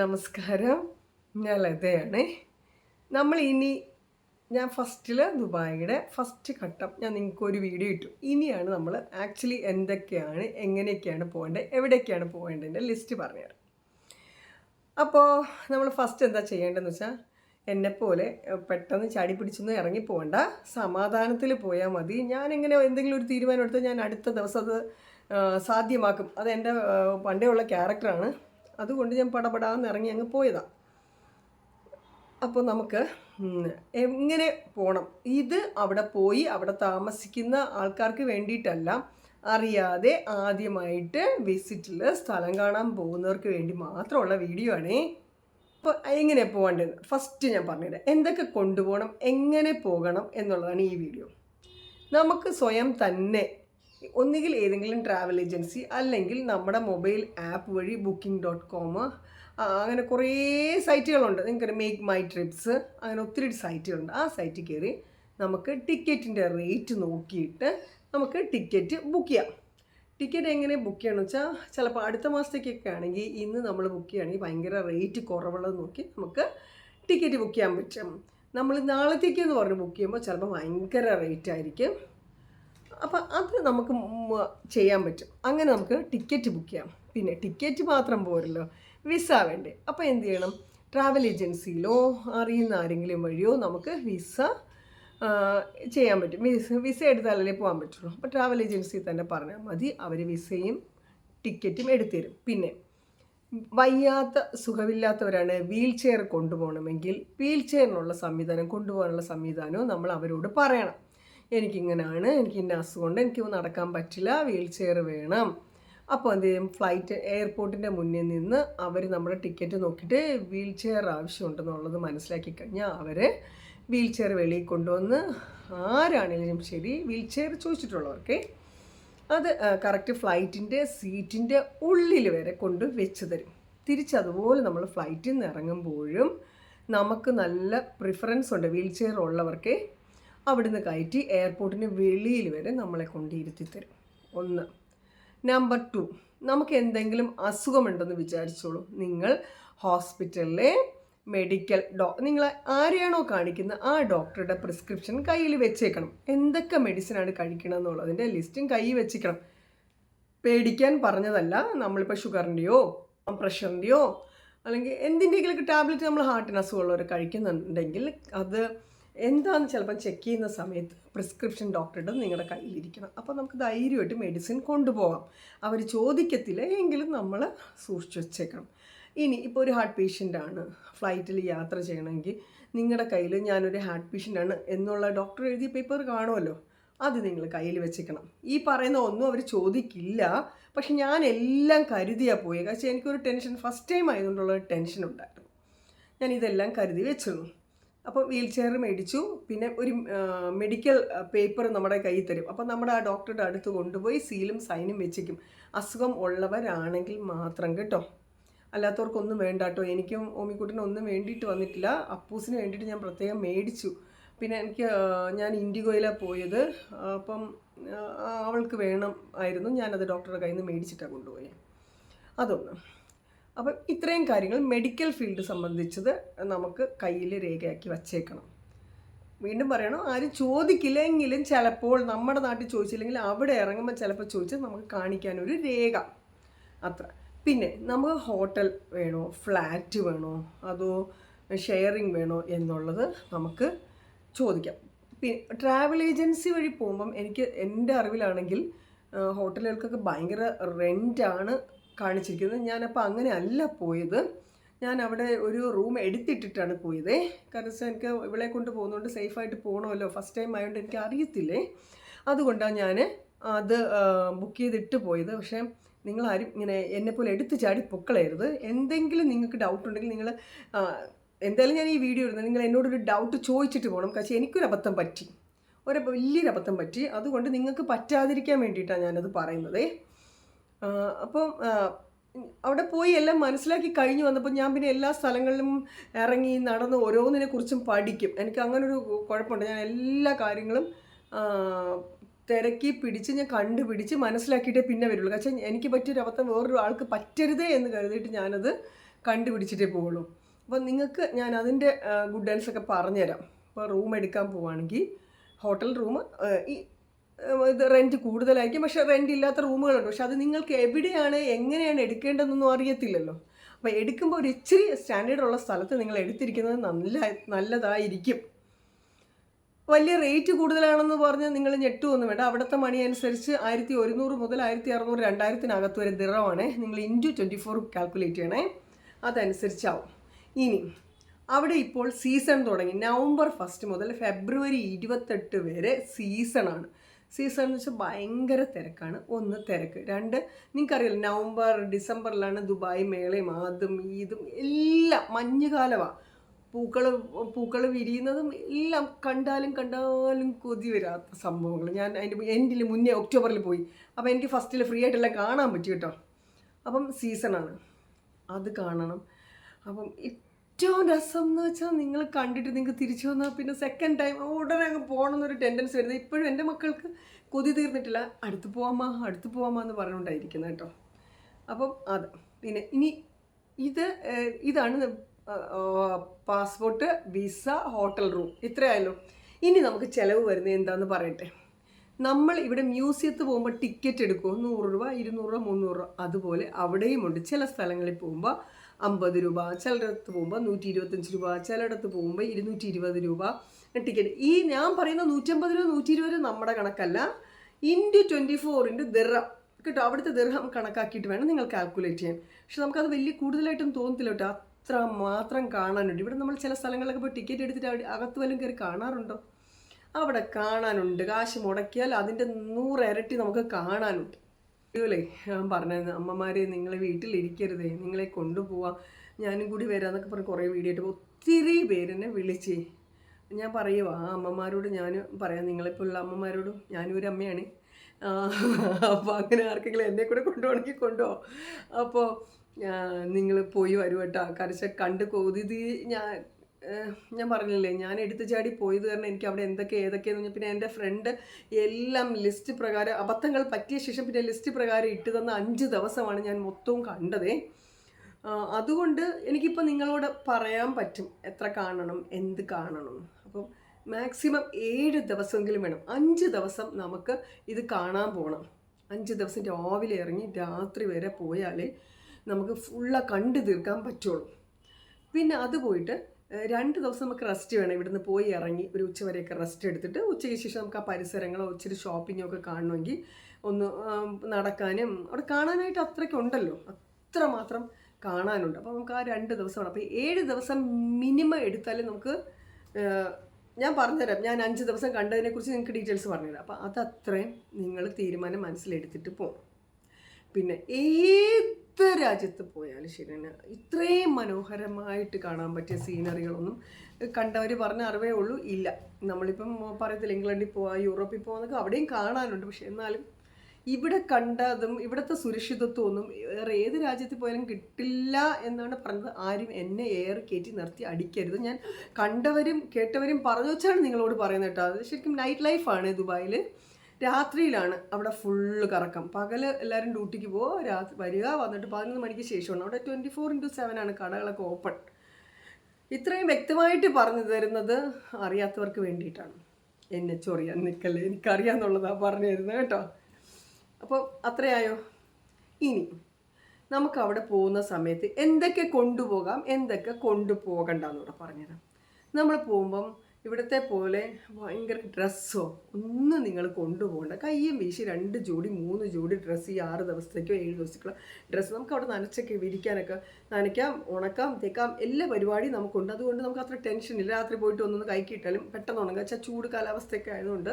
നമസ്കാരം. ഞാൻ ലതയാണ്. നമ്മൾ ഇനി ഞാൻ ഫസ്റ്റിൽ ദുബായിയുടെ ഫസ്റ്റ് ഘട്ടം ഞാൻ നിങ്ങൾക്ക് ഒരു വീഡിയോ ഇട്ടു. ഇനിയാണ് നമ്മൾ ആക്ച്വലി എന്തൊക്കെയാണ് എങ്ങനെയൊക്കെയാണ് പോകേണ്ടത് എവിടെയൊക്കെയാണ് പോകേണ്ടതിന്റെ ലിസ്റ്റ് പറഞ്ഞുതരാം അപ്പോൾ നമ്മൾ ഫസ്റ്റ് എന്താ ചെയ്യേണ്ടതെന്ന് വെച്ചാൽ എന്നെപ്പോലെ പെട്ടെന്ന് ചാടി പിടിച്ചൊന്നും ഇറങ്ങി പോകണ്ട. സമാധാനത്തിൽ പോയാൽ മതി. ഞാൻ എങ്ങനെ എന്തെങ്കിലും ഒരു തീരുമാനം എടുത്താൽ ഞാൻ അടുത്ത ദിവസം അത് സാധ്യമാക്കും. അത് എന്റെ പണ്ടേ ഉള്ള ക്യാരക്ടറാണ് അതുകൊണ്ട് ഞാൻ പടപടാന്ന് ഇറങ്ങി അങ്ങ് പോയതാണ് അപ്പോൾ നമുക്ക് എങ്ങനെ പോകണം ഇത് അവിടെ പോയി അവിടെ താമസിക്കുന്ന ആൾക്കാർക്ക് വേണ്ടിയിട്ടല്ല അറിയാതെ ആദ്യമായിട്ട് വിസിറ്റിൽ സ്ഥലം കാണാൻ പോകുന്നവർക്ക് വേണ്ടി മാത്രമുള്ള വീഡിയോ ആണേ. അപ്പോൾ എങ്ങനെ പോകേണ്ടത് ഫസ്റ്റ് ഞാൻ പറഞ്ഞുതരാം എന്തൊക്കെ കൊണ്ടുപോകണം എങ്ങനെ പോകണം എന്നുള്ളതാണ് ഈ വീഡിയോ. നമുക്ക് സ്വയം തന്നെ ഒന്നുകിൽ ഏതെങ്കിലും ട്രാവൽ ഏജൻസി അല്ലെങ്കിൽ നമ്മുടെ മൊബൈൽ ആപ്പ് വഴി ബുക്കിംഗ് ഡോട്ട് കോം അങ്ങനെ കുറേ സൈറ്റുകളുണ്ട് നിങ്ങൾക്ക് മേക്ക് മൈ ട്രിപ്സ് അങ്ങനെ ഒത്തിരി സൈറ്റുകളുണ്ട് ആ സൈറ്റിൽ കയറി നമുക്ക് ടിക്കറ്റിന്റെ റേറ്റ് നോക്കിയിട്ട് നമുക്ക് ടിക്കറ്റ് ബുക്ക് ചെയ്യാം. ടിക്കറ്റ് എങ്ങനെ ബുക്ക് ചെയ്യണമെന്ന് വെച്ചാൽ ചിലപ്പോൾ അടുത്ത മാസത്തേക്കൊക്കെ ആണെങ്കിൽ ഇന്ന് നമ്മൾ ബുക്ക് ചെയ്യുകയാണെങ്കിൽ ഭയങ്കര റേറ്റ് കുറവുള്ളത് നോക്കി നമുക്ക് ടിക്കറ്റ് ബുക്ക് ചെയ്യാൻ പറ്റും. നമ്മൾ നാളത്തേക്ക് എന്ന് പറഞ്ഞ് ബുക്ക് ചെയ്യുമ്പോൾ ചിലപ്പോൾ ഭയങ്കര റേറ്റ് ആയിരിക്കും. അപ്പം അത് നമുക്ക് ചെയ്യാൻ പറ്റും. അങ്ങനെ നമുക്ക് ടിക്കറ്റ് ബുക്ക് ചെയ്യാം. പിന്നെ ടിക്കറ്റ് മാത്രം പോരല്ലോ. വിസ വേണ്ടേ. അപ്പോൾ എന്ത് ചെയ്യണം? ട്രാവൽ ഏജൻസിയിലോ അറിയുന്ന ആരെങ്കിലും വഴിയോ നമുക്ക് വിസ ചെയ്യാൻ പറ്റും. വിസ വിസ എടുത്താലല്ലേ പോകാൻ പറ്റുള്ളൂ. അപ്പോൾ ട്രാവൽ ഏജൻസിയിൽ തന്നെ പറഞ്ഞാൽ മതി. അവർ വിസയും ടിക്കറ്റും എടുത്തുതരും. പിന്നെ വയ്യാത്ത സുഖമില്ലാത്തവരാണ് വീൽ ചെയർ കൊണ്ടുപോകണമെങ്കിൽ വീൽ ചെയറിനുള്ള സംവിധാനം കൊണ്ടുപോകാനുള്ള സംവിധാനവും നമ്മൾ അവരോട് പറയണം. എനിക്കിങ്ങനെയാണ് എനിക്ക് ഇന്ന അസുഖമുണ്ട് എനിക്ക് നടക്കാൻ പറ്റില്ല വീൽ ചെയർ വേണം. അപ്പോൾ എന്ത് ചെയ്യും? ഫ്ലൈറ്റ് എയർപോർട്ടിന്റെ മുന്നിൽ നിന്ന് അവർ നമ്മുടെ ടിക്കറ്റ് നോക്കിയിട്ട് വീൽ ചെയർ ആവശ്യമുണ്ടെന്നുള്ളത് മനസ്സിലാക്കി കഴിഞ്ഞാൽ അവരെ വീൽ ചെയർ വെളിയിൽ കൊണ്ടുവന്ന് ആരാണെങ്കിലും ശരി വീൽ ചെയർ ചോദിച്ചിട്ടുള്ളവർക്ക് അത് കറക്റ്റ് ഫ്ലൈറ്റിന്റെ സീറ്റിന്റെ ഉള്ളിൽ വരെ കൊണ്ട് വെച്ച് തരും. തിരിച്ചതുപോലെ നമ്മൾ ഫ്ലൈറ്റിൽ നിന്ന് ഇറങ്ങുമ്പോഴും നമുക്ക് നല്ല പ്രിഫറൻസ് ഉണ്ട് വീൽ ചെയർ ഉള്ളവർക്ക് അവിടുന്ന് കയറ്റി എയർപോർട്ടിന് വെളിയിൽ വരെ നമ്മളെ കൊണ്ട് ഇരുത്തി തരും. ഒന്ന്. നമ്പർ ടു നമുക്ക് എന്തെങ്കിലും അസുഖമുണ്ടെന്ന് വിചാരിച്ചോളൂ. നിങ്ങൾ ഹോസ്പിറ്റലിലെ മെഡിക്കൽ ഡോ നിങ്ങൾ ആരെയാണോ കാണിക്കുന്ന ആ ഡോക്ടറുടെ പ്രിസ്ക്രിപ്ഷൻ കയ്യിൽ വെച്ചേക്കണം. എന്തൊക്കെ മെഡിസിനാണ് കഴിക്കണം എന്നുള്ളതിന്റെ ലിസ്റ്റും കയ്യിൽ വെച്ചേക്കണം. പേടിക്കാൻ പറഞ്ഞതല്ല. നമ്മളിപ്പോൾ ഷുഗറിന്റെയോ പ്രഷറിന്റെയോ അല്ലെങ്കിൽ എന്തിന്റെയെങ്കിലും ടാബ്ലറ്റ് നമ്മൾ ഹാർട്ടിന് അസുഖമുള്ളവർ കഴിക്കുന്നുണ്ടെങ്കിൽ അത് എന്താണെന്ന് ചിലപ്പോൾ ചെക്ക് ചെയ്യുന്ന സമയത്ത് പ്രിസ്ക്രിപ്ഷൻ ഡോക്ടറുടെ നിങ്ങളുടെ കയ്യിലിരിക്കണം. അപ്പോൾ നമുക്ക് ധൈര്യമായിട്ട് മെഡിസിൻ കൊണ്ടുപോകാം അവർ ചോദിക്കത്തില്ല എങ്കിലും നമ്മൾ സൂക്ഷിച്ചു വെച്ചേക്കണം. ഇനി ഇപ്പോൾ ഒരു ഹാർട്ട് പേഷ്യന്റാണ് ഫ്ലൈറ്റിൽ യാത്ര ചെയ്യണമെങ്കിൽ നിങ്ങളുടെ കയ്യിൽ ഞാനൊരു ഹാർട്ട് പേഷ്യന്റാണ് എന്നുള്ള ഡോക്ടർ എഴുതിയ പേപ്പർ കാണുമല്ലോ അത് നിങ്ങൾ കയ്യിൽ വെച്ചേക്കണം. ഈ പറയുന്ന ഒന്നും അവർ ചോദിക്കില്ല. പക്ഷെ ഞാൻ എല്ലാം കരുതിയാൽ പോയത് പക്ഷേ എനിക്കൊരു ടെൻഷൻ ഫസ്റ്റ് ടൈം ആയതുകൊണ്ടുള്ള ടെൻഷൻ ഉണ്ടായിരുന്നു. ഞാൻ ഇതെല്ലാം കരുതി വെച്ചിരുന്നു. അപ്പോൾ വീൽ ചെയർ മേടിച്ചു. പിന്നെ ഒരു മെഡിക്കൽ പേപ്പർ നമ്മുടെ കയ്യിൽ തരും. അപ്പോൾ നമ്മുടെ ആ ഡോക്ടറുടെ അടുത്ത് കൊണ്ടുപോയി സീലും സൈനും വെച്ചേക്കും. അസുഖം ഉള്ളവരാണെങ്കിൽ മാത്രം കേട്ടോ. അല്ലാത്തവർക്കൊന്നും വേണ്ട കേട്ടോ. എനിക്കും ഓമിക്കുട്ടിനും ഒന്നും വേണ്ടിയിട്ട് വന്നിട്ടില്ല. അപ്പൂസിന് വേണ്ടിയിട്ട് ഞാൻ പ്രത്യേകം മേടിച്ചു. പിന്നെ എനിക്ക് ഞാൻ ഇൻഡിഗോയിലാണ് പോയത്. അപ്പം അവൾക്ക് വേണം ആയിരുന്നു. ഞാനത് ഡോക്ടറുടെ കയ്യിൽ നിന്ന് മേടിച്ചിട്ടാണ് കൊണ്ടുപോയത് അതൊന്ന്. അപ്പം ഇത്രയും കാര്യങ്ങൾ മെഡിക്കൽ ഫീൽഡ് സംബന്ധിച്ചത് നമുക്ക് കയ്യിൽ രേഖയാക്കി വച്ചേക്കണം. വീണ്ടും പറയണം ആരും ചോദിക്കില്ലെങ്കിലും ചിലപ്പോൾ നമ്മുടെ നാട്ടിൽ ചോദിച്ചില്ലെങ്കിൽ അവിടെ ഇറങ്ങുമ്പോൾ ചിലപ്പോൾ ചോദിച്ചാൽ നമുക്ക് കാണിക്കാനൊരു രേഖ. അത്ര. പിന്നെ നമുക്ക് ഹോട്ടൽ വേണോ ഫ്ലാറ്റ് വേണോ അതോ ഷെയറിങ് വേണോ എന്നുള്ളത് നമുക്ക് ചോദിക്കാം. പിന്നെ ട്രാവൽ ഏജൻസി വഴി പോകുമ്പം എനിക്ക് എന്റെ അറിവിലാണെങ്കിൽ ഹോട്ടലുകൾക്കൊക്കെ ഭയങ്കര റെന്റാണ് കാണിച്ചിരിക്കുന്നത്. ഞാനപ്പോൾ അങ്ങനെ അല്ല പോയത്. ഞാൻ അവിടെ ഒരു റൂം എടുത്തിട്ടിട്ടാണ് പോയത്. കാരണം എനിക്ക് ഇവളെ കൊണ്ട് പോകുന്നതുകൊണ്ട് സേഫായിട്ട് പോകണമല്ലോ ഫസ്റ്റ് ടൈം ആയതുകൊണ്ട് എനിക്ക് അറിയത്തില്ലേ? അതുകൊണ്ടാണ് ഞാൻ അത് ബുക്ക് ചെയ്തിട്ട് പോയത്. പക്ഷേ നിങ്ങൾ ആരും ഇങ്ങനെ എന്നെപ്പോലെ എടുത്ത് ചാടി പൊക്കളയരുത്. എന്തെങ്കിലും നിങ്ങൾക്ക് ഡൗട്ട് ഉണ്ടെങ്കിൽ നിങ്ങൾ എന്തായാലും ഞാൻ ഈ വീഡിയോ ഇടുന്നത് നിങ്ങൾ എന്നോടൊരു ഡൗട്ട് ചോദിച്ചിട്ട് പോകണം പക്ഷേ എനിക്കൊരു അബദ്ധം പറ്റി. ഒരു വലിയൊരു അബദ്ധം പറ്റി. അതുകൊണ്ട് നിങ്ങൾക്ക് പറ്റാതിരിക്കാൻ വേണ്ടിയിട്ടാണ് ഞാനത് പറയുന്നത്. അപ്പം അവിടെ പോയി എല്ലാം മനസ്സിലാക്കി കഴിഞ്ഞു. വന്നപ്പോൾ ഞാൻ പിന്നെ എല്ലാ സ്ഥലങ്ങളിലും ഇറങ്ങി നടന്ന് ഓരോന്നിനെ കുറിച്ചും പഠിക്കും. എനിക്ക് അങ്ങനൊരു കുഴപ്പമുണ്ട്. ഞാൻ എല്ലാ കാര്യങ്ങളും തിരക്കി പിടിച്ച് ഞാൻ കണ്ടുപിടിച്ച് മനസ്സിലാക്കിയിട്ടേ പിന്നെ വരുള്ളൂ. പക്ഷേ എനിക്ക് പറ്റിയൊരു അബദ്ധം വേറൊരു ആൾക്ക് പറ്റരുതേ എന്ന് കരുതിയിട്ട് ഞാനത് കണ്ടുപിടിച്ചിട്ടേ പോവുള്ളൂ. അപ്പോൾ നിങ്ങൾക്ക് ഞാൻ അതിന്റെ ഗുഡ് ഡാൻസ് ഒക്കെ പറഞ്ഞുതരാം. ഇപ്പോൾ റൂം എടുക്കാൻ പോവുകയാണെങ്കിൽ ഹോട്ടൽ റൂം ഈ ഇത് റെന്റ് കൂടുതലായിരിക്കും. പക്ഷെ റെന്റ് ഇല്ലാത്ത റൂമുകളുണ്ട്. പക്ഷെ അത് നിങ്ങൾക്ക് എവിടെയാണ് എങ്ങനെയാണ് എടുക്കേണ്ടതെന്നൊന്നും അറിയത്തില്ലല്ലോ. അപ്പോൾ എടുക്കുമ്പോൾ ഒരു ഇച്ചിരി സ്റ്റാൻഡേർഡ് ഉള്ള സ്ഥലത്ത് നിങ്ങൾ എടുത്തിരിക്കുന്നത് നല്ല നല്ലതായിരിക്കും. വലിയ റേറ്റ് കൂടുതലാണെന്ന് പറഞ്ഞ് നിങ്ങൾ ഞെട്ടുമൊന്നും വേണ്ട. അവിടുത്തെ മണി അനുസരിച്ച് ആയിരത്തി ഒരുന്നൂറ് മുതൽ ആയിരത്തി അറുന്നൂറ് രണ്ടായിരത്തിനകത്ത് വരെ ദിറമാണ് നിങ്ങൾ ഇന്റു ട്വന്റി ഫോർ കാൽക്കുലേറ്റ് ചെയ്യണേ. അതനുസരിച്ചാവും. ഇനി അവിടെ ഇപ്പോൾ സീസൺ തുടങ്ങി. നവംബർ ഫസ്റ്റ് മുതൽ ഫെബ്രുവരി ഇരുപത്തെട്ട് വരെ സീസണാണ് സീസൺ എന്ന് വെച്ചാൽ ഭയങ്കര തിരക്കാണ്. ഒന്ന് തിരക്ക്. രണ്ട് നിങ്ങൾക്കറിയാലോ നവംബർ ഡിസംബറിലാണ് ദുബായ് മേളയും അതും ഈദും എല്ലാം മഞ്ഞുകാലമാണ് പൂക്കൾ പൂക്കൾ വിരിയുന്നതും എല്ലാം കണ്ടാലും കണ്ടാലും കൊതി വരാത്ത സംഭവങ്ങൾ ഞാൻ അതിന്റെ എൻഡിൽ മുന്നേ ഒക്ടോബറിൽ പോയി. അപ്പോൾ എനിക്ക് ഫസ്റ്റിൽ ഫ്രീ ആയിട്ടെല്ലാം കാണാൻ പറ്റി കേട്ടോ. അപ്പം സീസണാണ്. അത് കാണണം. അപ്പം ഏറ്റവും രസം എന്ന് വെച്ചാൽ നിങ്ങൾ കണ്ടിട്ട് നിങ്ങൾക്ക് തിരിച്ചു വന്നാൽ പിന്നെ സെക്കൻഡ് ടൈം ഉടനെ അങ്ങ് പോകണം എന്നൊരു ടെൻഡൻസി വരുന്നത്. ഇപ്പോഴും എന്റെ മക്കൾക്ക് കൊതി തീർന്നിട്ടില്ല. അടുത്ത് പോവാമോ അടുത്ത് പോവാമോ എന്ന് പറഞ്ഞുകൊണ്ടായിരിക്കുന്നത് കേട്ടോ. അപ്പം അത്. പിന്നെ ഇനി ഇത് ഇതാണ് പാസ്പോർട്ട് വിസ ഹോട്ടൽ റൂം ഇത്രയായല്ലോ. ഇനി നമുക്ക് ചിലവ് വരുന്നത് എന്താണെന്ന് പറയട്ടെ. നമ്മൾ ഇവിടെ മ്യൂസിയത്ത് പോകുമ്പോൾ ടിക്കറ്റ് എടുക്കുമോ നൂറ് രൂപ ഇരുന്നൂറ് രൂപ മുന്നൂറ് രൂപ. അതുപോലെ അവിടെയുമുണ്ട് ചില സ്ഥലങ്ങളിൽ പോകുമ്പോൾ അമ്പത് രൂപ ചിലയിടത്ത് പോകുമ്പോൾ നൂറ്റി ഇരുപത്തഞ്ച് രൂപ ചിലയിടത്ത് പോകുമ്പോൾ ഇരുന്നൂറ്റി ഇരുപത് രൂപ. ടിക്കറ്റ്. ഈ ഞാൻ പറയുന്ന നൂറ്റമ്പത് രൂപ നൂറ്റി ഇരുപത് രൂപ നമ്മുടെ കണക്കല്ല. ഇന്റു ട്വന്റി ഫോർ ഇന്റു ദിർഹം. കേട്ടോ അവിടുത്തെ ദിർഹം കണക്കാക്കിയിട്ട് വേണം നിങ്ങൾ കാൽക്കുലേറ്റ് ചെയ്യാൻ. പക്ഷെ നമുക്കത് വലിയ കൂടുതലായിട്ടും തോന്നത്തില്ല കേട്ടോ. അത്ര മാത്രം കാണാനുണ്ട്. ഇവിടെ നമ്മൾ ചില സ്ഥലങ്ങളിലൊക്കെ പോയി ടിക്കറ്റ് എടുത്തിട്ട് അകത്ത് വല്ലതും കയറി കാണാറുണ്ടോ? അവിടെ കാണാനുണ്ട്. കാശ് മുടക്കിയാൽ അതിന്റെ നൂറ് ഇരട്ടി നമുക്ക് കാണാനുണ്ട്. അല്ലേ ഞാൻ പറഞ്ഞത് അമ്മമാരെ നിങ്ങൾ വീട്ടിലിരിക്കരുതേ നിങ്ങളെ കൊണ്ടുപോവാം. ഞാനും കൂടി വരാം എന്നൊക്കെ പറഞ്ഞ് കുറേ വീഡിയോ ഇട്ട് ഒത്തിരി പേരെന്നെ വിളിച്ചേ. ഞാൻ പറയുക ആ അമ്മമാരോട് ഞാൻ പറയാം നിങ്ങളെപ്പോലുള്ള അമ്മമാരോടും ഞാനും ഒരു അമ്മയാണ്. അപ്പോൾ അങ്ങനെ ആർക്കെങ്കിലും എന്നെ കൂടെ കൊണ്ടുപോകണമെങ്കിൽ കൊണ്ടുപോകാം അപ്പോൾ നിങ്ങൾ പോയി വരുവട്ടോ. കരച്ച കണ്ട് കൊതി ഞാൻ ഞാൻ പറഞ്ഞില്ലേ ഞാൻ എടുത്തു ചാടി പോയത് കാരണം എനിക്ക് അവിടെ എന്തൊക്കെ ഏതൊക്കെയെന്ന് പറഞ്ഞാൽ പിന്നെ എന്റെ ഫ്രണ്ട് എല്ലാം ലിസ്റ്റ് പ്രകാരം അബദ്ധങ്ങൾ പറ്റിയ ശേഷം പിന്നെ ലിസ്റ്റ് പ്രകാരം ഇട്ട് തന്ന അഞ്ച് ദിവസമാണ് ഞാൻ മൊത്തവും കണ്ടതേ. അതുകൊണ്ട് എനിക്കിപ്പോൾ നിങ്ങളോട് പറയാൻ പറ്റും എത്ര കാണണം എന്ത് കാണണം. അപ്പം മാക്സിമം ഏഴ് ദിവസമെങ്കിലും വേണം. അഞ്ച് ദിവസം നമുക്ക് ഇത് കാണാൻ പോകണം അഞ്ച് ദിവസം രാവിലെ ഇറങ്ങി രാത്രി വരെ പോയാലേ നമുക്ക് ഫുള്ള കണ്ടു തീർക്കാൻ പറ്റുള്ളൂ. പിന്നെ അത് പോയിട്ട് രണ്ട് ദിവസം നമുക്ക് റെസ്റ്റ് വേണം. ഇവിടുന്ന് പോയി ഇറങ്ങി ഒരു ഉച്ച വരെയൊക്കെ റെസ്റ്റ് എടുത്തിട്ട് ഉച്ചയ്ക്ക് ശേഷം നമുക്ക് ആ പരിസരങ്ങളോ ഇച്ചിരി ഷോപ്പിങ്ങോ ഒക്കെ കാണണമെങ്കിൽ ഒന്ന് നടക്കാനും അവിടെ കാണാനായിട്ട് അത്രയ്ക്ക് ഉണ്ടല്ലോ. അത്ര മാത്രം കാണാനുണ്ട്. അപ്പോൾ നമുക്ക് ആ രണ്ട് ദിവസമാണ് അപ്പോൾ ഏഴ് ദിവസം മിനിമം എടുത്താലും നമുക്ക് ഞാൻ പറഞ്ഞുതരാം. ഞാൻ അഞ്ച് ദിവസം കണ്ടതിനെക്കുറിച്ച് നിങ്ങൾക്ക് ഡീറ്റെയിൽസ് പറഞ്ഞുതരാം. അപ്പോൾ അതത്രയും നിങ്ങൾ തീരുമാനം മനസ്സിലെടുത്തിട്ട് പോകും പിന്നെ ഏത് രാജ്യത്ത് പോയാലും ശരി തന്നെ ഇത്രയും മനോഹരമായിട്ട് കാണാൻ പറ്റിയ സീനറികളൊന്നും കണ്ടവർ പറഞ്ഞ അറിവേ ഉള്ളൂ. ഇല്ല. നമ്മളിപ്പം പറയത്തില്ല ഇംഗ്ലണ്ടിൽ പോവാ യൂറോപ്പിൽ പോകാന്നൊക്കെ അവിടെയും കാണാനുണ്ട്. പക്ഷെ എന്നാലും ഇവിടെ കണ്ടതും ഇവിടുത്തെ സുരക്ഷിതത്വം ഒന്നും വേറെ ഏത് രാജ്യത്തിൽ പോയാലും കിട്ടില്ല എന്നാണ് പറഞ്ഞത്. ആരും എന്നെ ഏറെ കയറ്റി നിർത്തി അടിക്കരുത്. ഞാൻ കണ്ടവരും കേട്ടവരും പറഞ്ഞു വെച്ചാണ് നിങ്ങളോട് പറയുന്നത് കേട്ടോ. അത് ശരിക്കും നൈറ്റ് ലൈഫാണ് ദുബായിൽ രാത്രിയിലാണ് അവിടെ ഫുള്ള് കറക്കം. പകൽ എല്ലാവരും ഡ്യൂട്ടിക്ക് പോകും രാത്രി വരിക വന്നിട്ട് പതിനൊന്ന് മണിക്ക് ശേഷമാണ് അവിടെ ട്വന്റി ഫോർ ഇന്റു സെവൻ ആണ് കടകളൊക്കെ ഓപ്പൺ ഇത്രയും വ്യക്തമായിട്ട് പറഞ്ഞു തരുന്നത് അറിയാത്തവർക്ക് വേണ്ടിയിട്ടാണ്. എന്നെ ചൊറിയാൻ നിൽക്കല്ലേ എനിക്കറിയാമെന്നുള്ളതാണ് പറഞ്ഞു തരുന്നത് കേട്ടോ. അപ്പോൾ അത്രയായോ? ഇനി നമുക്ക് അവിടെ പോകുന്ന സമയത്ത് എന്തൊക്കെ കൊണ്ടുപോകാം എന്തൊക്കെ കൊണ്ടുപോകണ്ട എന്നൂടെ പറഞ്ഞുതരാം. നമ്മൾ പോകുമ്പം ഇവിടുത്തെ പോലെ ഭയങ്കര ഡ്രസ്സോ ഒന്നും നിങ്ങൾ കൊണ്ടുപോകണ്ട. കയ്യും വീശി രണ്ട് ജോഡി മൂന്ന് ജോഡി ഡ്രസ്സ് ഈ ആറ് ദിവസത്തേക്കോ ഏഴ് ദിവസത്തേക്കോ ഡ്രസ്സ് നമുക്ക് അവിടെ നനച്ചൊക്കെ വിരിക്കാനൊക്കെ നനയ്ക്കാം ഉണക്കാം തേക്കാം എല്ലാ പരിപാടിയും നമുക്കുണ്ട്. അതുകൊണ്ട് നമുക്ക് അത്ര ടെൻഷൻ ഇല്ല. രാത്രി പോയിട്ട് ഒന്നൊന്ന് കൈക്കിട്ടാലും പെട്ടെന്ന് ഉണങ്ങുക. വെച്ചാൽ ചൂട് കാലാവസ്ഥയൊക്കെ ആയതുകൊണ്ട്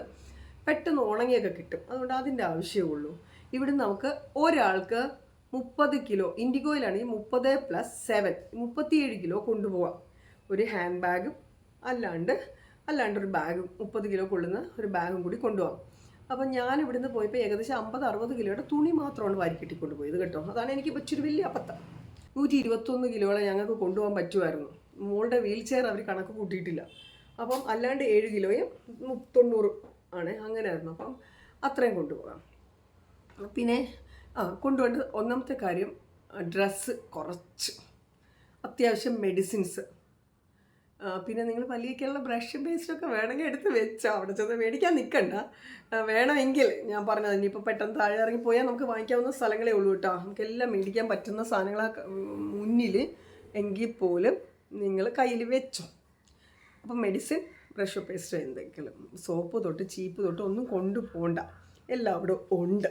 പെട്ടെന്ന് ഉണങ്ങിയൊക്കെ കിട്ടും. അതുകൊണ്ട് അതിന്റെ ആവശ്യമേ ഉള്ളൂ. ഇവിടെ നമുക്ക് ഒരാൾക്ക് മുപ്പത് കിലോ ഇൻഡിഗോയിലാണെങ്കിൽ മുപ്പത് പ്ലസ് സെവൻ മുപ്പത്തിയേഴ് കിലോ കൊണ്ടുപോകാം ഒരു ഹാൻഡ് ബാഗും അല്ലാണ്ട് അല്ലാണ്ട് ഒരു ബാഗും മുപ്പത് കിലോ കൊള്ളുന്ന ഒരു ബാഗും കൂടി കൊണ്ടുപോകാം. അപ്പം ഞാൻ ഇവിടുന്ന് പോയപ്പോൾ ഏകദേശം അമ്പത് അറുപത് കിലോയുടെ തുണി മാത്രമാണ് വാരിക്കെട്ടി കൊണ്ടുപോയത് കേട്ടോ. അതാണ് എനിക്ക് ഇച്ചിരി വലിയ അപ്പത്ത നൂറ്റി ഇരുപത്തൊന്ന് കിലോളെ ഞങ്ങൾക്ക് കൊണ്ടുപോകാൻ പറ്റുമായിരുന്നു. മോളുടെ വീൽ ചെയർ അവർ കണക്ക് കൂട്ടിയിട്ടില്ല. അപ്പം അല്ലാണ്ട് ഏഴ് കിലോയും തൊണ്ണൂറ് ആണ് അങ്ങനെയായിരുന്നു. അപ്പം അത്രയും കൊണ്ടുപോകാം. പിന്നെ ആ കൊണ്ടുപോകേണ്ട ഒന്നാമത്തെ കാര്യം ഡ്രസ്സ് കുറച്ച്. അത്യാവശ്യം മെഡിസിൻസ്. പിന്നെ നിങ്ങൾ പല്ലിയൊക്കെയുള്ള ബ്രഷ് പേസ്റ്റൊക്കെ വേണമെങ്കിൽ എടുത്ത് വെച്ചോ. അവിടെ ചെന്ന് മേടിക്കാൻ നിൽക്കണ്ട വേണമെങ്കിൽ ഞാൻ പറഞ്ഞത് ഇനിയിപ്പോൾ പെട്ടെന്ന് താഴെ ഇറങ്ങി പോയാൽ നമുക്ക് വാങ്ങിക്കാവുന്ന സ്ഥലങ്ങളേ ഉള്ളൂ കേട്ടോ. നമുക്കെല്ലാം മേടിക്കാൻ പറ്റുന്ന സാധനങ്ങളാ മുന്നിൽ എങ്കിൽ പോലും നിങ്ങൾ കയ്യിൽ വെച്ചോ. അപ്പം മെഡിസിൻ ബ്രഷ് പേസ്റ്റ് എന്തെങ്കിലും സോപ്പ് തൊട്ട് ചീപ്പ് തൊട്ട് ഒന്നും കൊണ്ടുപോകണ്ട എല്ലാം അവിടെ ഉണ്ട്.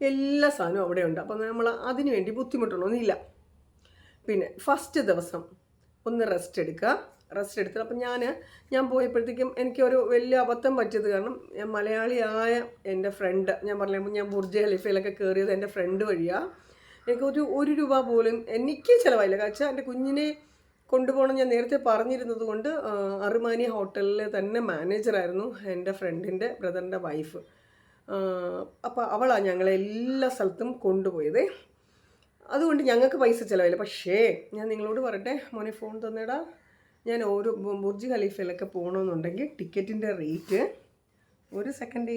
എല്ലാ സാധനവും അവിടെ ഉണ്ട്. അപ്പം നമ്മൾ അതിന് വേണ്ടി ബുദ്ധിമുട്ടണമെന്നില്ല പിന്നെ ഫസ്റ്റ് ദിവസം ഒന്ന് റെസ്റ്റ് എടുക്കുക. റെസ്റ്റ് എടുത്തത് അപ്പം ഞാൻ ഞാൻ പോയപ്പോഴത്തേക്കും എനിക്കൊരു വലിയ അബദ്ധം പറ്റിയത് കാരണം ഞാൻ മലയാളിയായ എന്റെ ഫ്രണ്ട് ഞാൻ പറഞ്ഞപ്പോൾ ഞാൻ ബുർജ് ഖലീഫയിലൊക്കെ കയറിയത് എന്റെ ഫ്രണ്ട് വഴിയാണ് എനിക്ക് ഒരു ഒരു രൂപ പോലും എനിക്ക് ചിലവായില്ല. കാരണം എന്റെ കുഞ്ഞിനെ കൊണ്ടുപോകണം ഞാൻ നേരത്തെ പറഞ്ഞിരുന്നത് കൊണ്ട് അറുമാനി ഹോട്ടലിലെ തന്നെ മാനേജറായിരുന്നു എന്റെ ഫ്രണ്ടിന്റെ ബ്രദറിന്റെ വൈഫ് അപ്പോൾ അവളാണ് ഞങ്ങളെ എല്ലാ സ്ഥലത്തും കൊണ്ടുപോയത്. അതുകൊണ്ട് ഞങ്ങൾക്ക് പൈസ ചിലവില്ല പക്ഷേ ഞാൻ നിങ്ങളോട് പറയട്ടെ മോനെ ഫോൺ തന്നേടാ. ഞാൻ ഓരോ ബുർജ് ഖലീഫയിലൊക്കെ പോകണമെന്നുണ്ടെങ്കിൽ ടിക്കറ്റിന്റെ റേറ്റ് ഒരു സെക്കൻഡ്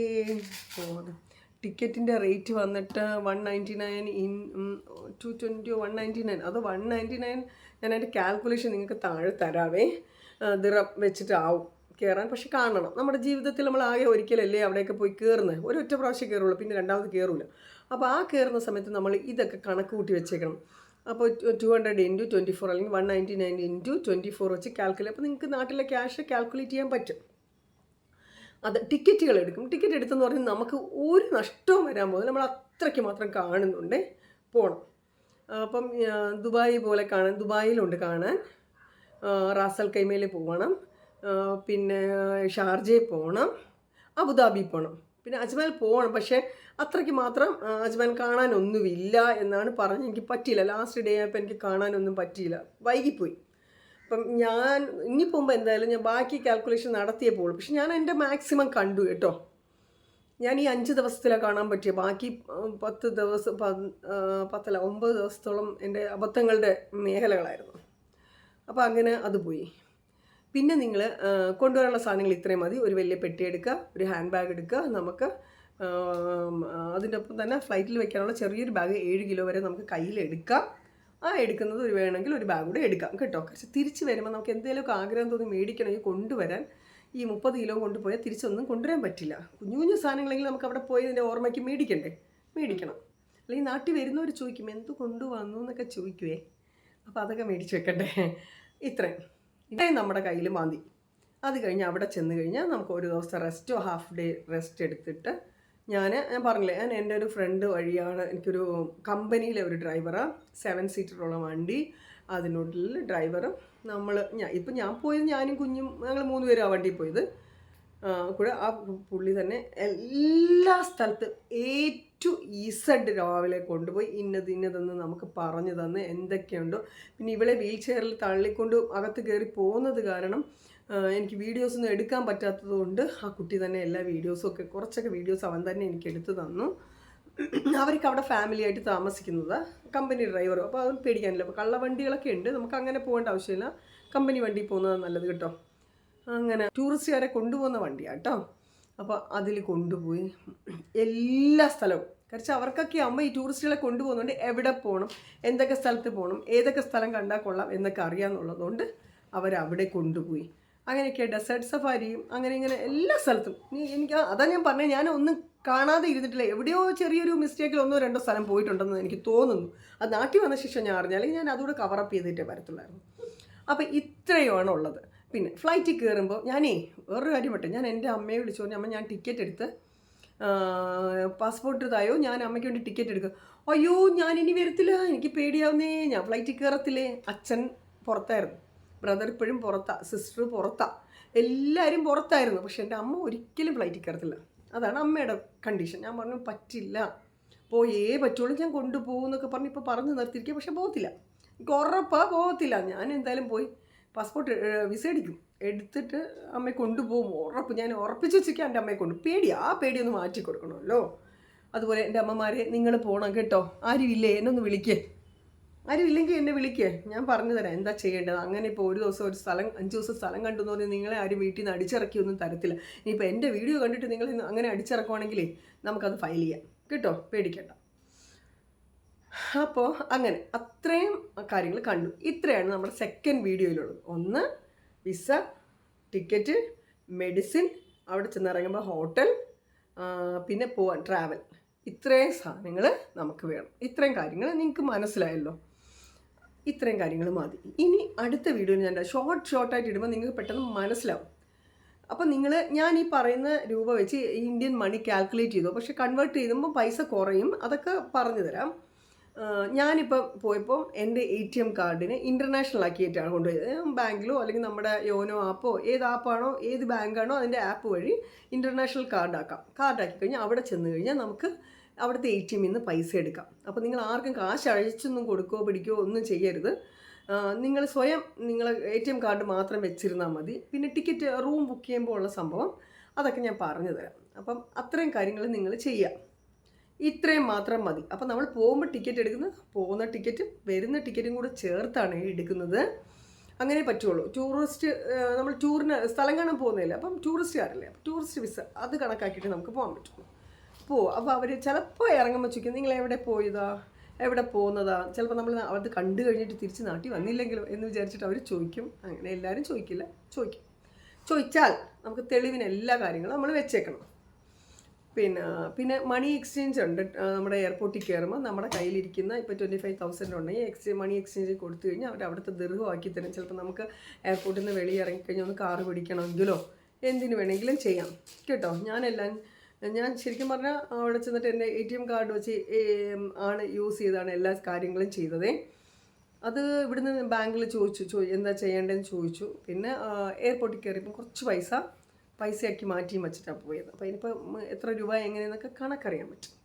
ടിക്കറ്റിന്റെ റേറ്റ് വന്നിട്ട് one ninety nine into twenty one ninety nine അത് വൺ നയന്റി നയൻ ഞാൻ അതിന്റെ കാൽക്കുലേഷൻ നിങ്ങൾക്ക് താഴെ തരാവേ. ദിറം വെച്ചിട്ടാവും കയറാൻ പക്ഷെ കാണണം. നമ്മുടെ ജീവിതത്തിൽ നമ്മൾ ആകെ ഒരിക്കലല്ലേ അവിടെയൊക്കെ പോയി കയറുന്നത് ഒരൊറ്റ പ്രാവശ്യം കയറുള്ളൂ പിന്നെ രണ്ടാമത് കയറൂല അപ്പോൾ ആ കയറുന്ന സമയത്ത് നമ്മൾ ഇതൊക്കെ കണക്ക് കൂട്ടി വെച്ചേക്കണം. അപ്പോൾ two hundred into twenty four അല്ലെങ്കിൽ one ninety nine into twenty four വെച്ച് കാൽക്കുലേറ്റ്. അപ്പോൾ നിങ്ങൾക്ക് നാട്ടിലെ ക്യാഷ് കാൽക്കുലേറ്റ് ചെയ്യാൻ പറ്റും. അത് ടിക്കറ്റുകൾ എടുക്കും. ടിക്കറ്റ് എടുത്തെന്ന് പറഞ്ഞാൽ നമുക്ക് ഒരു നഷ്ടവും വരാൻ പോകുന്നത് നമ്മൾ അത്രയ്ക്ക് മാത്രം കാണുന്നുണ്ട്. പോകണം അപ്പം ദുബായി പോലെ കാണാൻ ദുബായിലുണ്ട് കാണാൻ. റാസൽ കൈമയിൽ പോകണം പിന്നെ ഷാർജയിൽ പോകണം അബുദാബി പോകണം പിന്നെ അജ്മൽ പോകണം പക്ഷേ അത്രയ്ക്ക് മാത്രം അജ്മൽ കാണാനൊന്നുമില്ല എന്നാണ് പറഞ്ഞ് എനിക്ക് പറ്റിയില്ല. ലാസ്റ്റ് ഡേ ആയപ്പോൾ എനിക്ക് കാണാനൊന്നും പറ്റിയില്ല. വൈകിപ്പോയി. അപ്പം ഞാൻ ഇനി പോകുമ്പോൾ എന്തായാലും ഞാൻ ബാക്കി കാൽക്കുലേഷൻ നടത്തിയേ പോകുള്ളൂ പക്ഷെ ഞാൻ എന്റെ മാക്സിമം കണ്ടു കേട്ടോ. ഞാൻ ഈ അഞ്ച് ദിവസത്തിലാണ് കാണാൻ പറ്റിയ. ബാക്കി പത്ത് ദിവസം പത്തല്ല ഒമ്പത് ദിവസത്തോളം എന്റെ അബദ്ധങ്ങളുടെ മേഖലകളായിരുന്നു. അപ്പോൾ അങ്ങനെ അത് പോയി. പിന്നെ നിങ്ങൾ കൊണ്ടുവരാനുള്ള സാധനങ്ങൾ ഇത്രയും മതി. ഒരു വലിയ പെട്ടി എടുക്കുക ഒരു ഹാൻഡ് ബാഗ് എടുക്കുക. നമുക്ക് അതിന്റെ ഒപ്പം തന്നെ ഫ്ലൈറ്റിൽ വെക്കാനുള്ള ചെറിയൊരു ബാഗ് ഏഴ് കിലോ വരെ നമുക്ക് കയ്യിൽ എടുക്കാം. ആ എടുക്കുന്നത് ഒരു വേണമെങ്കിൽ ഒരു ബാഗ് കൂടെ എടുക്കാം കേട്ടോ. പക്ഷെ തിരിച്ച് വരുമ്പോൾ നമുക്ക് എന്തെങ്കിലുമൊക്കെ ആഗ്രഹം തോന്നി മേടിക്കണമെങ്കിൽ കൊണ്ടുവരാൻ. ഈ മുപ്പത് കിലോ കൊണ്ടുപോയാൽ തിരിച്ചൊന്നും കൊണ്ടുവരാൻ പറ്റില്ല. കുഞ്ഞു കുഞ്ഞു സാധനങ്ങളെങ്കിൽ നമുക്ക് അവിടെ പോയി ഇതിന്റെ ഓർമ്മയ്ക്ക് മേടിക്കണ്ടേ? മേടിക്കണം. അല്ലെങ്കിൽ നാട്ടിൽ വരുന്നവർ ചോദിക്കും എന്ത് കൊണ്ടുവന്നു? എന്നൊക്കെ ചോദിക്കുവേ. അപ്പോൾ അതൊക്കെ മേടിച്ച് വെക്കട്ടെ ഇത്രയും. ഇത്രയും നമ്മുടെ കയ്യിൽ മതി. അത് കഴിഞ്ഞ് അവിടെ ചെന്ന് കഴിഞ്ഞാൽ നമുക്ക് ഒരു ദിവസം റെസ്റ്റോ ഹാഫ് ഡേ റെസ്റ്റ് എടുത്തിട്ട് ഞാൻ ഞാൻ പറഞ്ഞില്ലേ ഞാൻ എന്റെ ഒരു ഫ്രണ്ട് വഴിയാണ് എനിക്കൊരു കമ്പനിയിലെ ഒരു ഡ്രൈവറാണ് സെവൻ സീറ്ററുള്ള വണ്ടി അതിനുള്ളിൽ ഡ്രൈവറും നമ്മൾ ഞാൻ ഇപ്പം ഞാൻ പോയത് ഞാനും കുഞ്ഞും ഞങ്ങൾ മൂന്ന് പേരും ആ വണ്ടിയിൽ പോയത്. കൂടെ ആ പുള്ളി തന്നെ എല്ലാ സ്ഥലത്തും എ ടു ഇസഡ് രാവിലെ കൊണ്ടുപോയി ഇന്നത് ഇന്നതെന്ന് നമുക്ക് പറഞ്ഞു തന്ന് എന്തൊക്കെയുണ്ടോ. പിന്നെ ഇവളെ വീൽ ചെയറിൽ തള്ളിക്കൊണ്ട് അകത്ത് കയറി പോകുന്നത് കാരണം എനിക്ക് വീഡിയോസൊന്നും എടുക്കാൻ പറ്റാത്തത് കൊണ്ട് ആ കുട്ടി തന്നെ എല്ലാ വീഡിയോസും ഒക്കെ കുറച്ചൊക്കെ വീഡിയോസ് അവൻ തന്നെ എനിക്ക് എടുത്തു തന്നു. അവർക്ക് അവിടെ ഫാമിലി ആയിട്ട് താമസിക്കുന്നത് കമ്പനി ഡ്രൈവറും അപ്പോൾ അതൊന്നും പേടിക്കാനില്ല. അപ്പോൾ കള്ളവണ്ടികളൊക്കെ ഉണ്ട്. നമുക്ക് അങ്ങനെ പോകേണ്ട ആവശ്യമില്ല. കമ്പനി വണ്ടി പോകുന്നതാണ് നല്ലത് കേട്ടോ. അങ്ങനെ ടൂറിസ്റ്റുകാരെ കൊണ്ടുപോകുന്ന വണ്ടിയാണ് കേട്ടോ. അപ്പോൾ അതിൽ കൊണ്ടുപോയി. എല്ലാ സ്ഥലവും. കാരണം അവർക്കൊക്കെ അമ്മ ഈ ടൂറിസ്റ്റുകളെ കൊണ്ടുപോകുന്നുണ്ട് എവിടെ പോകണം എന്തൊക്കെ സ്ഥലത്ത് പോകണം ഏതൊക്കെ സ്ഥലം കണ്ടാൽ കൊള്ളാം എന്നൊക്കെ അറിയാമെന്നുള്ളതുകൊണ്ട് അവരവിടെ കൊണ്ടുപോയി. അങ്ങനെയൊക്കെ ഡെസേർട്ട് സഫാരിയും അങ്ങനെ ഇങ്ങനെ എല്ലാ സ്ഥലത്തും. എനിക്ക് അതാ ഞാൻ പറഞ്ഞത് ഞാൻ ഒന്നും കാണാതെ ഇരുന്നിട്ടില്ല. എവിടെയോ ചെറിയൊരു മിസ്റ്റേക്കിൽ ഒന്നോ രണ്ടോ സ്ഥലം പോയിട്ടുണ്ടെന്ന് എനിക്ക് തോന്നുന്നു. അത് നാട്ടിൽ വന്ന ശേഷം ഞാൻ അറിഞ്ഞാൽ ഞാൻ അതുകൂടെ കവറപ്പ് ചെയ്തിട്ടേ വരത്തുള്ളായിരുന്നു. അപ്പോൾ ഇത്രയുമാണ് ഉള്ളത്. പിന്നെ ഫ്ലൈറ്റിൽ കയറുമ്പോൾ ഞാനേ വേറൊരു കാര്യം പറ്റേ ഞാൻ എന്റെ അമ്മയെ വിളിച്ചു പറഞ്ഞു അമ്മ ഞാൻ ടിക്കറ്റ് എടുത്ത് പാസ്പോർട്ട് തായോ? ഞാൻ അമ്മയ്ക്ക് വേണ്ടി ടിക്കറ്റ് എടുക്കുക അയ്യോ ഞാൻ ഇനി വരത്തില്ല. എനിക്ക് പേടിയാവുന്നേ. ഞാൻ ഫ്ലൈറ്റിൽ കയറത്തില്ലേ അച്ഛൻ പുറത്തായിരുന്നു. ബ്രദർ ഇപ്പോഴും പുറത്താ സിസ്റ്റർ പുറത്താ. എല്ലാവരും പുറത്തായിരുന്നു. പക്ഷെ എന്റെ അമ്മ ഒരിക്കലും ഫ്ലൈറ്റിൽ കയറത്തില്ല അതാണ് അമ്മയുടെ കണ്ടീഷൻ ഞാൻ പറഞ്ഞു പറ്റില്ല. പോയേ പറ്റുള്ളൂ. ഞാൻ കൊണ്ടുപോകും എന്നൊക്കെ പറഞ്ഞ് ഇപ്പോൾ പറഞ്ഞു നിർത്തിയിരിക്കുക പക്ഷെ പോകത്തില്ല. എനിക്ക് ഉറപ്പാ പോകത്തില്ല. ഞാൻ എന്തായാലും പോയി പാസ്പോർട്ട് വിസ അടിക്കും. എടുത്തിട്ട് അമ്മയെ കൊണ്ടുപോകും. ഉറപ്പ് ഞാൻ ഉറപ്പിച്ച് വെച്ചിരിക്കാം എന്റെ അമ്മയെ കൊണ്ട്. പേടി ആ പേടി ഒന്ന് മാറ്റി കൊടുക്കണമല്ലോ. അതുപോലെ എന്റെ അമ്മമാരെ നിങ്ങൾ പോകണം കേട്ടോ. ആരുമില്ലേ? എന്നെ ഒന്ന് വിളിക്കേ. ആരും ഇല്ലെങ്കിൽ എന്നെ വിളിക്കേ. ഞാൻ പറഞ്ഞു തരാം. എന്താ ചെയ്യേണ്ടത്? അങ്ങനെ ഇപ്പോൾ ഒരു ദിവസം ഒരു സ്ഥലം അഞ്ച് ദിവസം സ്ഥലം കണ്ടു എന്ന് പറഞ്ഞാൽ നിങ്ങളെ ആരും വീട്ടിൽ നിന്ന് അടിച്ചിറക്കിയൊന്നും തരത്തില്ല. ഇനിയിപ്പോൾ എന്റെ വീഡിയോ കണ്ടിട്ട് നിങ്ങൾ അങ്ങനെ അടിച്ചിറക്കുവാണെങ്കിലേ നമുക്കത് ഫയൽ ചെയ്യാം. കേട്ടോ? പേടിക്കണ്ട. അപ്പോൾ അങ്ങനെ അത്രയും കാര്യങ്ങൾ കണ്ടു. ഇത്രയാണ് നമ്മുടെ സെക്കൻഡ് വീഡിയോയിലുള്ളത്. ഒന്ന് വിസ ടിക്കറ്റ് മെഡിസിൻ അവിടെ ചെന്നിറങ്ങുമ്പോൾ ഹോട്ടൽ പിന്നെ പോവാൻ ട്രാവൽ ഇത്രയും സാധനങ്ങൾ നമുക്ക് വേണം. ഇത്രയും കാര്യങ്ങൾ നിങ്ങൾക്ക് മനസ്സിലായല്ലോ. ഇത്രയും കാര്യങ്ങൾ മതി. ഇനി അടുത്ത വീഡിയോ ഞാൻ ഷോർട്ട് ഷോർട്ടായിട്ട് ഇടുമ്പോൾ നിങ്ങൾക്ക് പെട്ടെന്ന് മനസ്സിലാവും. അപ്പോൾ നിങ്ങൾ ഞാൻ ഈ പറയുന്ന രൂപ വെച്ച് ഇന്ത്യൻ മണി കാൽക്കുലേറ്റ് ചെയ്തു. പക്ഷേ കൺവേർട്ട് ചെയ്യുമ്പോൾ പൈസ കുറയും. അതൊക്കെ പറഞ്ഞു തരാം ആ, ഞാനിപ്പം പോയപ്പോൾ എന്റെ എ ടി എം കാർഡിനെ ഇന്റർനാഷണൽ ആക്കിയിട്ടാണ് കൊണ്ടുപോയത്. ബാങ്കിലോ അല്ലെങ്കിൽ നമ്മുടെ യോനോ ആപ്പോ ഏത് ആപ്പാണോ ഏത് ബാങ്കാണോ അതിന്റെ ആപ്പ് വഴി ഇന്റർനാഷണൽ കാർഡാക്കാം കാർഡാക്കി കഴിഞ്ഞാൽ അവിടെ ചെന്ന് കഴിഞ്ഞാൽ നമുക്ക് അവിടുത്തെ എ ടി എമ്മിൽ നിന്ന് പൈസ എടുക്കാം. അപ്പോൾ നിങ്ങൾ ആർക്കും കാശ് അഴിച്ചൊന്നും കൊടുക്കുകയോ പിടിക്കുകയോ ഒന്നും ചെയ്യരുത്. നിങ്ങൾ സ്വയം നിങ്ങൾ എ ടി എം കാർഡ് മാത്രം വെച്ചിരുന്നാൽ മതി. പിന്നെ ടിക്കറ്റ് റൂം ബുക്ക് ചെയ്യുമ്പോൾ ഉള്ള സംഭവം അതൊക്കെ ഞാൻ പറഞ്ഞു തരാം. അപ്പം അത്രയും കാര്യങ്ങൾ നിങ്ങൾ ചെയ്യുക ഇത്രയും മാത്രം മതി. അപ്പം നമ്മൾ പോകുമ്പോൾ ടിക്കറ്റ് എടുക്കുന്നത് പോകുന്ന ടിക്കറ്റും വരുന്ന ടിക്കറ്റും കൂടെ ചേർത്താണ് എടുക്കുന്നത്. അങ്ങനെ പറ്റുള്ളൂ. ടൂറിസ്റ്റ് നമ്മൾ ടൂറിന് സ്ഥലം കാണാൻ പോകുന്നില്ല അപ്പം ടൂറിസ്റ്റുകാരല്ലേ അപ്പം ടൂറിസ്റ്റ് വിസ അത് കണക്കാക്കിയിട്ട് നമുക്ക് പോകാൻ പറ്റുള്ളൂ. പോ അപ്പോൾ അവർ ചിലപ്പോൾ ഇറങ്ങുമ്പോൾ ചോദിക്കും നിങ്ങൾ എവിടെ പോയതാ? എവിടെ പോകുന്നതാ? ചിലപ്പോൾ നമ്മൾ അത് കണ്ടു കഴിഞ്ഞിട്ട് തിരിച്ച് നാട്ടിൽ വന്നില്ലെങ്കിലും എന്ന് വിചാരിച്ചിട്ട് അവർ ചോദിക്കും. അങ്ങനെ എല്ലാവരും ചോദിക്കില്ല ചോദിക്കും. ചോദിച്ചാൽ നമുക്ക് തെളിവിന് എല്ലാ കാര്യങ്ങളും നമ്മൾ വെച്ചേക്കണം. പിന്നെ പിന്നെ മണി എക്സ്ചേഞ്ച് ഉണ്ട്. നമ്മുടെ എയർപോർട്ടിൽ കയറുമ്പോൾ നമ്മുടെ കയ്യിലിരിക്കുന്ന ഇപ്പോൾ ട്വന്റി ഫൈവ് തൗസൻഡ് ഉണ്ടെങ്കിൽ എക്സ്ചേഞ്ച് മണി എക്സ്ചേഞ്ച് കൊടുത്തു കഴിഞ്ഞാൽ അവർ അവിടുത്തെ ദീർഘമാക്കി തരും ചിലപ്പോൾ നമുക്ക് എയർപോർട്ടിൽ നിന്ന് വെളിയിൽ ഇറങ്ങിക്കഴിഞ്ഞാൽ ഒന്ന് കാറ് പിടിക്കണമെങ്കിലോ എന്തിനു വേണമെങ്കിലും ചെയ്യാം. കേട്ടോ? ഞാനെല്ലാം ഞാൻ ശരിക്കും പറഞ്ഞാൽ അവിടെ ചെന്നിട്ട് എന്റെ എ ടി എം കാർഡ് വെച്ച് ആണ് യൂസ് ചെയ്താണ് എല്ലാ കാര്യങ്ങളും ചെയ്തതേ. അത് ഇവിടുന്ന് ബാങ്കിൽ ചോദിച്ചു ചോ എന്താ ചെയ്യേണ്ടതെന്ന് ചോദിച്ചു. പിന്നെ എയർപോർട്ടിൽ കയറിയപ്പോൾ കുറച്ച് പൈസ പൈസയാക്കി മാറ്റിയും വെച്ചിട്ടാണ് പോയത്. അപ്പോൾ ഇനിയിപ്പോൾ എത്ര രൂപ എങ്ങനെയെന്നൊക്കെ കണക്കറിയാൻ പറ്റും.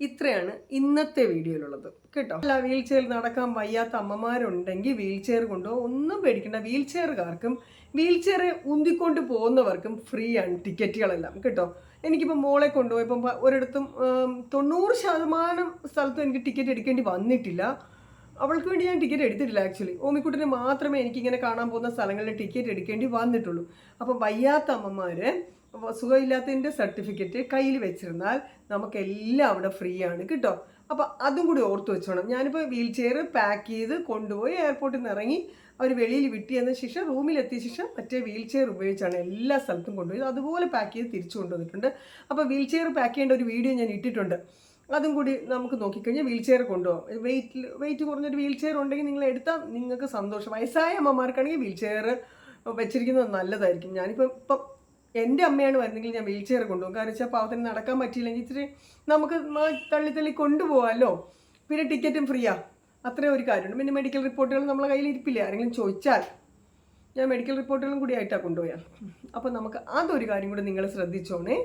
ഇത്രയാണ് ഇന്നത്തെ വീഡിയോയിലുള്ളത്. കേട്ടോ? അല്ല വീൽ ചെയർ നടക്കാൻ വയ്യാത്ത അമ്മമാരുണ്ടെങ്കിൽ വീൽ ചെയർ കൊണ്ടുപോകും ഒന്നും പേടിക്കണ്ട. വീൽ ചെയറുകാർക്കും വീൽ ചെയർ ഉന്തിക്കൊണ്ട് പോകുന്നവർക്കും ഫ്രീ ആണ് ടിക്കറ്റുകളെല്ലാം. കേട്ടോ? എനിക്കിപ്പോൾ മോളെ കൊണ്ടുപോയപ്പം പ- ഒരിടത്തും തൊണ്ണൂറ് ശതമാനം സ്ഥലത്തും എനിക്ക് ടിക്കറ്റ് എടുക്കേണ്ടി വന്നിട്ടില്ല. അവൾക്ക് വേണ്ടി ഞാൻ ടിക്കറ്റ് എടുത്തിട്ടില്ല ആക്ച്വലി ഓമിക്കുട്ടിന് മാത്രമേ എനിക്കിങ്ങനെ കാണാൻ പോകുന്ന സ്ഥലങ്ങളിൽ ടിക്കറ്റ് എടുക്കേണ്ടി വന്നിട്ടുള്ളൂ. അപ്പോൾ വയ്യാത്ത അമ്മമാർ സുഖമില്ലാത്തതിന്റെ സർട്ടിഫിക്കറ്റ് കയ്യിൽ വെച്ചിരുന്നാൽ നമുക്കെല്ലാം അവിടെ ഫ്രീ ആണ് കേട്ടോ. അപ്പോൾ അതും കൂടി ഓർത്ത് വെച്ചോണം. ഞാനിപ്പോൾ വീൽ ചെയർ പാക്ക് ചെയ്ത് കൊണ്ടുപോയി എയർപോർട്ടിൽ നിന്ന് ഇറങ്ങി അവർ വെളിയിൽ വിട്ടിയെന്ന ശേഷം റൂമിലെത്തിയ ശേഷം മറ്റേ വീൽ ചെയർ ഉപയോഗിച്ചാണ് എല്ലാ സ്ഥലത്തും കൊണ്ടുപോയി അതുപോലെ പാക്ക് ചെയ്ത് തിരിച്ചു കൊണ്ടുവന്നിട്ടുണ്ട്. അപ്പോൾ വീൽ ചെയർ പാക്ക് ചെയ്യേണ്ട ഒരു വീഡിയോ ഞാൻ ഇട്ടിട്ടുണ്ട്. അതും കൂടി നമുക്ക് നോക്കിക്കഴിഞ്ഞാൽ വീൽ ചെയർ കൊണ്ടുപോകാം വെയിറ്റ് വെയിറ്റ് കുറഞ്ഞൊരു വീൽ ചെയർ ഉണ്ടെങ്കിൽ നിങ്ങൾ എടുത്താൽ നിങ്ങൾക്ക് സന്തോഷം. വയസ്സായ അമ്മമാർക്കാണെങ്കിൽ വീൽ ചെയർ വെച്ചിരിക്കുന്നത് നല്ലതായിരിക്കും. ഞാനിപ്പം ഇപ്പം എന്റെ അമ്മയാണ് വരുന്നെങ്കിൽ ഞാൻ വീൽ ചെയർ കൊണ്ടുപോകും. കാരണം വെച്ചാൽ പാവത്തിന് നടക്കാൻ പറ്റിയില്ലെങ്കിൽ ഇച്ചിരി നമുക്ക് തള്ളി തള്ളി കൊണ്ടുപോകാമല്ലോ പിന്നെ ടിക്കറ്റും ഫ്രീയാ അത്രയും ഒരു കാര്യമുണ്ട്. പിന്നെ മെഡിക്കൽ റിപ്പോർട്ടുകൾ നമ്മളെ കയ്യിൽ ഇരിപ്പില്ല? ആരെങ്കിലും ചോദിച്ചാൽ ഞാൻ മെഡിക്കൽ റിപ്പോർട്ടുകളും കൂടി ആയിട്ടാണ് കൊണ്ടുപോയാൽ. അപ്പോൾ നമുക്ക് അതൊരു കാര്യം കൂടി നിങ്ങൾ ശ്രദ്ധിച്ചോണേ.